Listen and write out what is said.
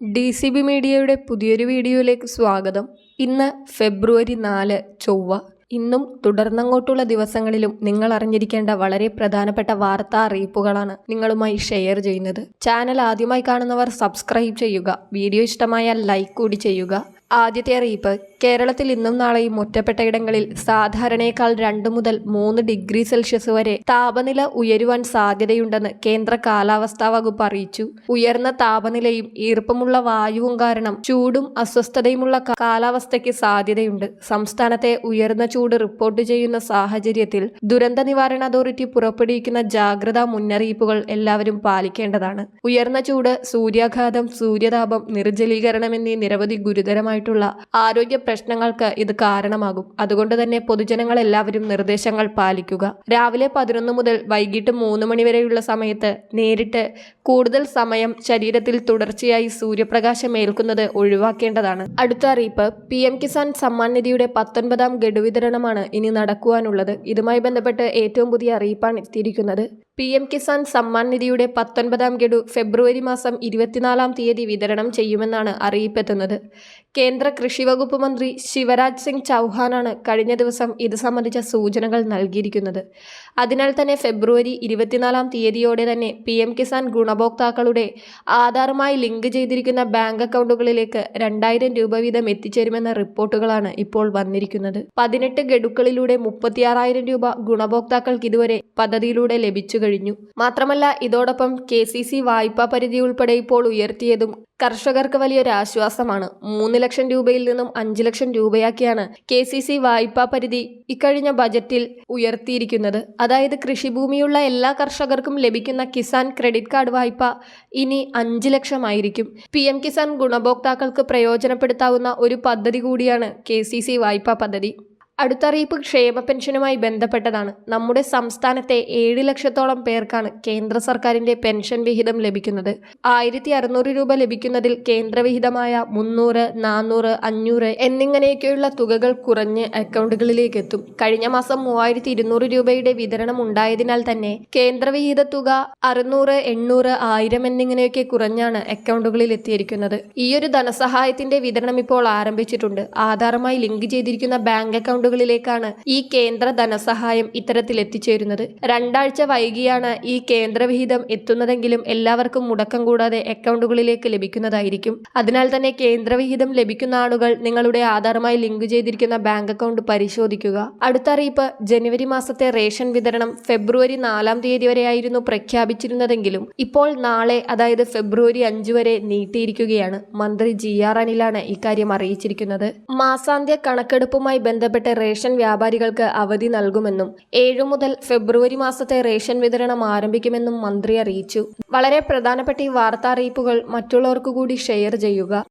D C B മീഡിയയുടെ പുതിയൊരു വീഡിയോയിലേക്ക് സ്വാഗതം. ഇന്ന് ഫെബ്രുവരി നാല് ചൊവ്വ. ഇന്നും തുടർന്നങ്ങോട്ടുള്ള ദിവസങ്ങളിലും നിങ്ങൾ അറിഞ്ഞിരിക്കേണ്ട വളരെ പ്രധാനപ്പെട്ട വാർത്താ അറിയിപ്പുകളാണ് നിങ്ങളുമായി ഷെയർ ചെയ്യുന്നത്. ചാനൽ ആദ്യമായി കാണുന്നവർ സബ്സ്ക്രൈബ് ചെയ്യുക. വീഡിയോ ഇഷ്ടമായാൽ ലൈക്ക് കൂടി ചെയ്യുക. ആദ്യത്തെ അറിയിപ്പ്. കേരളത്തിൽ ഇന്നും നാളെയും ഒറ്റപ്പെട്ട ഇടങ്ങളിൽ സാധാരണയേക്കാൾ രണ്ട് മുതൽ മൂന്ന് ഡിഗ്രി സെൽഷ്യസ് വരെ താപനില ഉയരുവാൻ സാധ്യതയുണ്ടെന്ന് കേന്ദ്ര കാലാവസ്ഥാ വകുപ്പ് അറിയിച്ചു. ഉയർന്ന താപനിലയും ഈർപ്പമുള്ള വായുവും കാരണം ചൂടും അസ്വസ്ഥതയുമുള്ള കാലാവസ്ഥയ്ക്ക് സാധ്യതയുണ്ട്. സംസ്ഥാനത്തെ ഉയർന്ന ചൂട് റിപ്പോർട്ട് ചെയ്യുന്ന സാഹചര്യത്തിൽ ദുരന്ത നിവാരണ അതോറിറ്റി പുറപ്പെടുവിക്കുന്ന ജാഗ്രതാ മുന്നറിയിപ്പുകൾ എല്ലാവരും പാലിക്കേണ്ടതാണ്. ഉയർന്ന ചൂട് സൂര്യാഘാതം സൂര്യതാപം നിർജലീകരണം എന്നീ നിരവധി ഗുരുതരമായിട്ടുള്ള ആരോഗ്യ പ്രശ്നങ്ങൾക്ക് ഇത് കാരണമാകും. അതുകൊണ്ട് തന്നെ പൊതുജനങ്ങൾ എല്ലാവരും നിർദ്ദേശങ്ങൾ പാലിക്കുക. രാവിലെ പതിനൊന്ന് മുതൽ വൈകിട്ട് മൂന്ന് മണി വരെയുള്ള സമയത്ത് നേരിട്ട് കൂടുതൽ സമയം ശരീരത്തിൽ തുടർച്ചയായി സൂര്യപ്രകാശം ഏൽക്കുന്നത് ഒഴിവാക്കേണ്ടതാണ്. അടുത്ത അറിയിപ്പ് പി എം കിസാൻ സമ്മാൻ നിധിയുടെ പത്തൊൻപതാം ഗഡു വിതരണമാണ് ഇനി നടക്കുവാനുള്ളത്. ഇതുമായി ബന്ധപ്പെട്ട് ഏറ്റവും പുതിയ അറിയിപ്പാണ് എത്തിയിരിക്കുന്നത്. പി എം കിസാൻ സമ്മാൻ നിധിയുടെ പത്തൊൻപതാം ഗഡു ഫെബ്രുവരി മാസം ഇരുപത്തിനാലാം തീയതി വിതരണം ചെയ്യുമെന്നാണ് അറിയിപ്പെത്തുന്നത്. കേന്ദ്ര കൃഷി വകുപ്പ് മന്ത്രി ശിവരാജ് സിംഗ് ചൗഹാനാണ് കഴിഞ്ഞ ദിവസം ഇത് സംബന്ധിച്ച സൂചനകൾ നൽകിയിരിക്കുന്നത്. അതിനാൽ തന്നെ ഫെബ്രുവരി ഇരുപത്തിനാലാം തീയതിയോടെ തന്നെ പി എം കിസാൻ ഗുണഭോക്താക്കളുടെ ആധാറുമായി ലിങ്ക് ചെയ്തിരിക്കുന്ന ബാങ്ക് അക്കൗണ്ടുകളിലേക്ക് രണ്ടായിരം രൂപ വീതം എത്തിച്ചേരുമെന്ന റിപ്പോർട്ടുകളാണ് ഇപ്പോൾ വന്നിരിക്കുന്നത്. പതിനെട്ട് ഗഡുക്കളിലൂടെ മുപ്പത്തിയാറായിരം രൂപ ഗുണഭോക്താക്കൾക്ക് ഇതുവരെ പദ്ധതിയിലൂടെ ലഭിച്ചു കഴിഞ്ഞു. മാത്രമല്ല ഇതോടൊപ്പം കെ സി സി വായ്പാ പരിധി ഉൾപ്പെടെ ഇപ്പോൾ ഉയർത്തിയതും കർഷകർക്ക് വലിയൊരു ആശ്വാസമാണ്. മൂന്ന് ലക്ഷം രൂപയിൽ നിന്നും അഞ്ച് ലക്ഷം രൂപയാക്കിയാണ് കെ സി സി വായ്പാ പരിധി ഇക്കഴിഞ്ഞ ബജറ്റിൽ ഉയർത്തിയിരിക്കുന്നത്. അതായത് കൃഷിഭൂമിയുള്ള എല്ലാ കർഷകർക്കും ലഭിക്കുന്ന കിസാൻ ക്രെഡിറ്റ് കാർഡ് വായ്പ ഇനി അഞ്ച് ലക്ഷമായിരിക്കും. പി എം കിസാൻ ഗുണഭോക്താക്കൾക്ക് പ്രയോജനപ്പെടുത്താവുന്ന ഒരു പദ്ധതി കൂടിയാണ് കെ സി സി വായ്പാ പദ്ധതി. അടുത്ത അറിയിപ്പ് ക്ഷേമ പെൻഷനുമായി ബന്ധപ്പെട്ടതാണ്. നമ്മുടെ സംസ്ഥാനത്തെ ഏഴ് ലക്ഷത്തോളം പേർക്കാണ് കേന്ദ്ര സർക്കാരിന്റെ പെൻഷൻ വിഹിതം ലഭിക്കുന്നത്. ആയിരത്തി അറുന്നൂറ് രൂപ ലഭിക്കുന്നതിൽ കേന്ദ്രവിഹിതമായ മുന്നൂറ് നാനൂറ് അഞ്ഞൂറ് എന്നിങ്ങനെയൊക്കെയുള്ള തുകകൾ കുറഞ്ഞ് അക്കൗണ്ടുകളിലേക്ക് എത്തും കഴിഞ്ഞ മാസം മൂവായിരത്തി ഇരുന്നൂറ് രൂപയുടെ വിതരണം ഉണ്ടായതിനാൽ തന്നെ കേന്ദ്രവിഹിത തുക അറുന്നൂറ് എണ്ണൂറ് ആയിരം എന്നിങ്ങനെയൊക്കെ കുറഞ്ഞാണ് അക്കൗണ്ടുകളിൽ എത്തിയിരിക്കുന്നത്. ഈയൊരു ധനസഹായത്തിന്റെ വിതരണം ഇപ്പോൾ ആരംഭിച്ചിട്ടുണ്ട്. ആധാറുമായി ലിങ്ക് ചെയ്തിരിക്കുന്ന ബാങ്ക് അക്കൗണ്ടുകളിലേക്കാണ് ഈ കേന്ദ്ര ധനസഹായം ഇത്തരത്തിൽ എത്തിച്ചേരുന്നത്. രണ്ടാഴ്ച വൈകിയാണ് ഈ കേന്ദ്രവിഹിതം എത്തുന്നതെങ്കിലും എല്ലാവർക്കും മുടക്കം കൂടാതെ അക്കൗണ്ടുകളിലേക്ക് ലഭിക്കുന്നതായിരിക്കും. അതിനാൽ തന്നെ കേന്ദ്രവിഹിതം ലഭിക്കുന്ന ആളുകൾ നിങ്ങളുടെ ആധാറുമായി ലിങ്ക് ചെയ്തിരിക്കുന്ന ബാങ്ക് അക്കൗണ്ട് പരിശോധിക്കുക. അടുത്ത അറിയിപ്പ് ജനുവരി മാസത്തെ റേഷൻ വിതരണം ഫെബ്രുവരി നാലാം തീയതി വരെയായിരുന്നു പ്രഖ്യാപിച്ചിരുന്നതെങ്കിലും ഇപ്പോൾ നാളെ അതായത് ഫെബ്രുവരി അഞ്ചു വരെ നീട്ടിയിരിക്കുകയാണ്. മന്ത്രി ജി ആർ അനിലാണ് ഇക്കാര്യം അറിയിച്ചിരിക്കുന്നത്. മാസാന്ത്യ കണക്കെടുപ്പുമായി ബന്ധപ്പെട്ട് റേഷൻ വ്യാപാരികൾക്ക് അവധി നൽകുമെന്നും ഏഴു മുതൽ ഫെബ്രുവരി മാസത്തെ റേഷൻ വിതരണം ആരംഭിക്കുമെന്നും മന്ത്രി അറിയിച്ചു. വളരെ പ്രധാനപ്പെട്ട ഈ വാർത്താ അറിയിപ്പുകൾ മറ്റുള്ളവർക്കു കൂടി ഷെയർ ചെയ്യുക.